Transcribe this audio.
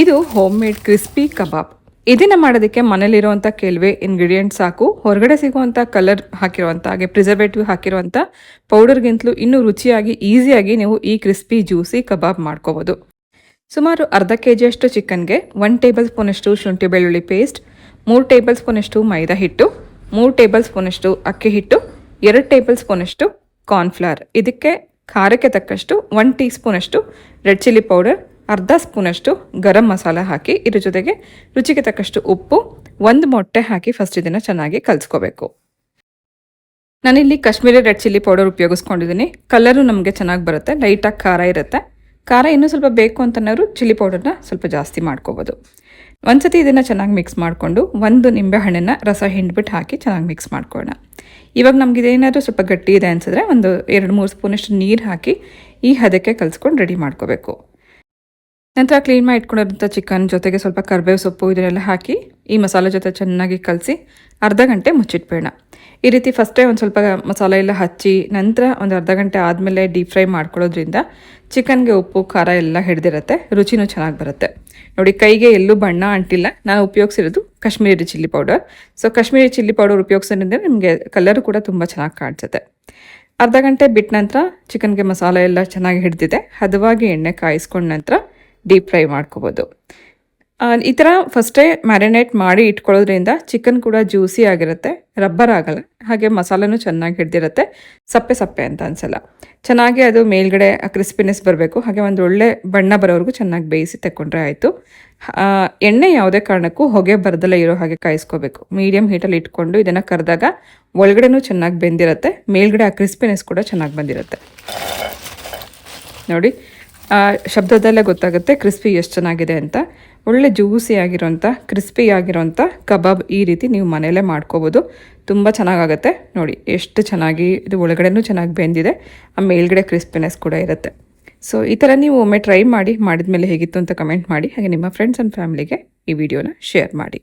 ಇದು home made crispy ಕಬಾಬ್ ಇದನ್ನ ಮಾಡೋದಕ್ಕೆ ಮನೇಲಿರುವಂಥ ಕೆಲವೇ ಇಂಗ್ರೀಡಿಯೆಂಟ್ಸ್ ಸಾಕು. ಹೊರಗಡೆ ಸಿಗುವಂಥ ಕಲರ್ ಹಾಕಿರುವಂಥ ಹಾಗೆ ಪ್ರಿಸರ್ವೇಟಿವ್ ಹಾಕಿರುವಂಥ ಪೌಡರ್ಗಿಂತಲೂ ಇನ್ನೂ ರುಚಿಯಾಗಿ ಈಸಿಯಾಗಿ ನೀವು ಈ ಕ್ರಿಸ್ಪಿ ಜ್ಯೂಸಿ ಕಬಾಬ್ ಮಾಡ್ಕೋಬೋದು. ಸುಮಾರು ಅರ್ಧ ಕೆ ಜಿಯಷ್ಟು ಚಿಕನ್ಗೆ ಒನ್ ಟೇಬಲ್ ಸ್ಪೂನಷ್ಟು ಶುಂಠಿ ಬೆಳ್ಳುಳ್ಳಿ ಪೇಸ್ಟ್ ಮೂರು ಟೇಬಲ್ ಸ್ಪೂನಷ್ಟು ಮೈದಾ ಹಿಟ್ಟು, ಮೂರು ಟೇಬಲ್ ಸ್ಪೂನಷ್ಟು ಅಕ್ಕಿ ಹಿಟ್ಟು, ಎರಡು ಟೇಬಲ್ ಸ್ಪೂನಷ್ಟು ಕಾರ್ನ್ಫ್ಲವರ್ ಇದಕ್ಕೆ ಖಾರಕ್ಕೆ ತಕ್ಕಷ್ಟು ಒನ್ ಟೀ ಸ್ಪೂನಷ್ಟು ರೆಡ್ ಚಿಲ್ಲಿ ಪೌಡರ್ ಅರ್ಧ ಸ್ಪೂನಷ್ಟು ಗರಂ ಮಸಾಲ ಹಾಕಿ, ಇದ್ರ ಜೊತೆಗೆ ರುಚಿಗೆ ತಕ್ಕಷ್ಟು ಉಪ್ಪು, ಒಂದು ಮೊಟ್ಟೆ ಹಾಕಿ ಫಸ್ಟ್ ಇದನ್ನು ಚೆನ್ನಾಗಿ ಕಲಿಸ್ಕೋಬೇಕು. ನಾನಿಲ್ಲಿ ಕಾಶ್ಮೀರಿ ರೆಡ್ ಚಿಲ್ಲಿ ಪೌಡರ್ ಉಪಯೋಗಿಸ್ಕೊಂಡಿದ್ದೀನಿ. ಕಲರು ನಮಗೆ ಚೆನ್ನಾಗಿ ಬರುತ್ತೆ, ಲೈಟಾಗಿ ಖಾರ ಇರುತ್ತೆ. ಖಾರ ಇನ್ನೂ ಸ್ವಲ್ಪ ಬೇಕು ಅಂತನವರು ಚಿಲ್ಲಿ ಪೌಡರ್ನ ಸ್ವಲ್ಪ ಜಾಸ್ತಿ ಮಾಡ್ಕೋಬೋದು. ಒಂದ್ಸತಿ ಇದನ್ನು ಚೆನ್ನಾಗಿ ಮಿಕ್ಸ್ ಮಾಡಿಕೊಂಡು ಒಂದು ನಿಂಬೆ ಹಣ್ಣನ್ನು ರಸ ಹಿಂಡ್ಬಿಟ್ಟು ಹಾಕಿ ಚೆನ್ನಾಗಿ ಮಿಕ್ಸ್ ಮಾಡ್ಕೊಳ್ಳೋಣ. ಇವಾಗ ನಮ್ಗೆ ಇದೇನಾದರೂ ಸ್ವಲ್ಪ ಗಟ್ಟಿ ಇದೆ ಅನಿಸಿದ್ರೆ ಒಂದು ಎರಡು ಮೂರು ಸ್ಪೂನಷ್ಟು ನೀರು ಹಾಕಿ ಈ ಹದಕ್ಕೆ ಕಲಿಸ್ಕೊಂಡು ರೆಡಿ ಮಾಡ್ಕೋಬೇಕು. ನಂತರ ಕ್ಲೀನ್ ಮಾಡಿ ಇಟ್ಕೊಂಡಿರೋಂಥ ಚಿಕನ್ ಜೊತೆಗೆ ಸ್ವಲ್ಪ ಕರ್ಬೇವು ಸೊಪ್ಪು ಇದನ್ನೆಲ್ಲ ಹಾಕಿ ಈ ಮಸಾಲೆ ಜೊತೆ ಚೆನ್ನಾಗಿ ಕಲಸಿ ಅರ್ಧ ಗಂಟೆ ಮುಚ್ಚಿಟ್ಬೇಡ ಈ ರೀತಿ ಫಸ್ಟೇ ಒಂದು ಸ್ವಲ್ಪ ಮಸಾಲೆ ಎಲ್ಲ ಹಚ್ಚಿ ನಂತರ ಒಂದು ಅರ್ಧ ಗಂಟೆ ಆದಮೇಲೆ ಡೀಪ್ ಫ್ರೈ ಮಾಡ್ಕೊಳ್ಳೋದ್ರಿಂದ ಚಿಕನ್ಗೆ ಉಪ್ಪು, ಖಾರ ಎಲ್ಲ ಹಿಡ್ದಿರುತ್ತೆ, ರುಚಿನೂ ಚೆನ್ನಾಗಿ ಬರುತ್ತೆ. ನೋಡಿ, ಕೈಗೆ ಎಲ್ಲೂ ಬಣ್ಣ ಅಂಟಿಲ್ಲ. ನಾನು ಉಪಯೋಗಿಸಿರೋದು Kashmiri chilli powder so Kashmiri chilli powder ಉಪಯೋಗಿಸೋದ್ರಿಂದ ನಿಮಗೆ ಕಲರು ಕೂಡ ತುಂಬ ಚೆನ್ನಾಗಿ ಕಾಣಿಸುತ್ತೆ. ಅರ್ಧ ಗಂಟೆ ಬಿಟ್ಟ ನಂತರ ಚಿಕನ್ಗೆ ಮಸಾಲೆ ಎಲ್ಲ ಚೆನ್ನಾಗಿ ಹಿಡ್ದಿದೆ. ಹದವಾಗಿ ಎಣ್ಣೆ ಕಾಯಿಸ್ಕೊಂಡ ನಂತರ ಡೀಪ್ ಫ್ರೈ ಮಾಡ್ಕೋಬೋದು. ಈ ಥರ ಫಸ್ಟೇ ಮ್ಯಾರಿನೇಟ್ ಮಾಡಿ ಇಟ್ಕೊಳ್ಳೋದ್ರಿಂದ ಚಿಕನ್ ಕೂಡ ಜ್ಯೂಸಿ ಆಗಿರುತ್ತೆ, ರಬ್ಬರ್ ಆಗಲ್ಲ, ಹಾಗೆ ಮಸಾಲನೂ ಚೆನ್ನಾಗಿ ಹಿಡ್ದಿರುತ್ತೆ, ಸಪ್ಪೆ ಸಪ್ಪೆ ಅಂತ ಅನ್ಸಲ್ಲ. ಚೆನ್ನಾಗಿ ಅದು ಮೇಲ್ಗಡೆ ಕ್ರಿಸ್ಪಿನೆಸ್ ಬರಬೇಕು, ಹಾಗೆ ಒಂದು ಒಳ್ಳೆ ಬಣ್ಣ ಬರೋವರೆಗೂ ಚೆನ್ನಾಗಿ ಬೇಯಿಸಿ ತಗೊಂಡ್ರೆ ಆಯಿತು. ಎಣ್ಣೆ ಯಾವುದೇ ಕಾರಣಕ್ಕೂ ಹೊಗೆ ಬರದಲ್ಲೇ ಇರೋ ಹಾಗೆ ಕಾಯಿಸ್ಕೋಬೇಕು. ಮೀಡಿಯಮ್ ಹೀಟಲ್ಲಿ ಇಟ್ಕೊಂಡು ಇದನ್ನು ಕರೆದಾಗ ಒಳಗಡೆನೂ ಚೆನ್ನಾಗಿ ಬೆಂದಿರುತ್ತೆ, ಮೇಲ್ಗಡೆ ಆ ಕ್ರಿಸ್ಪಿನೆಸ್ ಕೂಡ ಚೆನ್ನಾಗಿ ಬಂದಿರುತ್ತೆ. ನೋಡಿ ಶಬ್ದದಲ್ಲೇ ಗೊತ್ತಾಗುತ್ತೆ ಕ್ರಿಸ್ಪಿ ಎಷ್ಟು ಚೆನ್ನಾಗಿದೆ ಅಂತ. ಒಳ್ಳೆ ಜ್ಯೂಸಿ ಆಗಿರೋಂಥ ಕ್ರಿಸ್ಪಿ ಆಗಿರೋಂಥ ಕಬಾಬ್ ಈ ರೀತಿ ನೀವು ಮನೆಯಲ್ಲೇ ಮಾಡ್ಕೋಬೋದು. ತುಂಬ ಚೆನ್ನಾಗಾಗುತ್ತೆ. ನೋಡಿ, ಎಷ್ಟು ಚೆನ್ನಾಗಿ ಇದು ಒಳಗಡೆನೂ ಚೆನ್ನಾಗಿ ಬೆಂದಿದೆ. ಆ ಮೇಲ್ಗಡೆ ಕ್ರಿಸ್ಪಿನೆಸ್ ಕೂಡ ಇರುತ್ತೆ. ಸೊ ಈ ಥರ ನೀವು ಒಮ್ಮೆ ಟ್ರೈ ಮಾಡಿ ಮಾಡಿದ ಮೇಲೆ ಹೇಗಿತ್ತು ಅಂತ ಕಮೆಂಟ್ ಮಾಡಿ. ಹಾಗೆ ನಿಮ್ಮ ಫ್ರೆಂಡ್ಸ್ ಆ್ಯಂಡ್ ಫ್ಯಾಮಿಲಿಗೆ ಈ ವಿಡಿಯೋನ ಶೇರ್ ಮಾಡಿ.